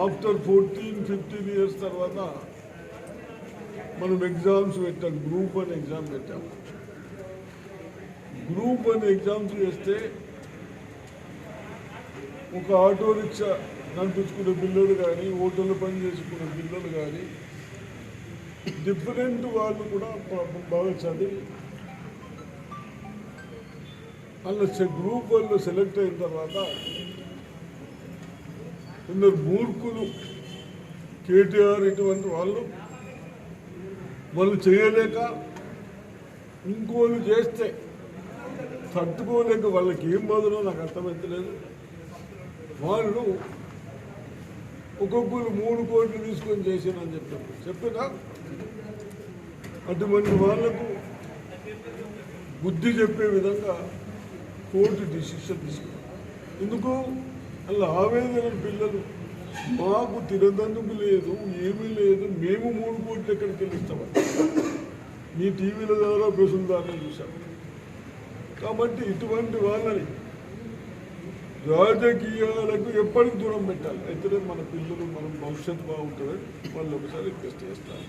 After fourteen fifteen years తర్వాత మనం exams పెట్టాం గ్రూప్ అని ఎగ్జామ్ పెట్టాం గ్రూప్ అని ఎగ్జామ్స్ చేస్తే ఒక ఆటో రిక్షా నడిపించుకునే పిల్లలు కానీ హోటల్లో పని చేసుకునే పిల్లలు కానీ డిఫరెంట్ వాళ్ళు కూడా బాగా చదివి అలా గ్రూప్ వాళ్ళు సెలెక్ట్ అయిన తర్వాత కొందరు మూర్ఖులు కేటీఆర్ ఇటువంటి వాళ్ళు వాళ్ళు చేయలేక ఇంకోళ్ళు చేస్తే తట్టుకోలేక వాళ్ళకి ఏం బదులో? నాకు అర్థమవుతలేదు వాళ్ళు ఒక్కొక్కరు మూడు కోట్లు తీసుకొని చేసానని చెప్పారు. చెప్పినా అటువంటి వాళ్ళకు బుద్ధి చెప్పే విధంగా కోర్టు డిసిషన్ తీసుకున్నారు. ఎందుకు? అలా ఆవేదన పిల్లలు. మాకు తినదందుకు లేదు ఏమీ లేదు. మేము మూడు కోట్లు ఎక్కడికి వెళ్ళిస్తామని మీ టీవీల ద్వారా ప్రశ్న ద్వారా చూశాం. కాబట్టి ఇటువంటి వాళ్ళని రాజకీయాలకు ఎప్పటికి దూరం పెట్టాలి. అయితేనే మన పిల్లలు మనం భవిష్యత్తు బాగుంటుందని వాళ్ళు ఒకసారి రిక్వెస్ట్ చేస్తారు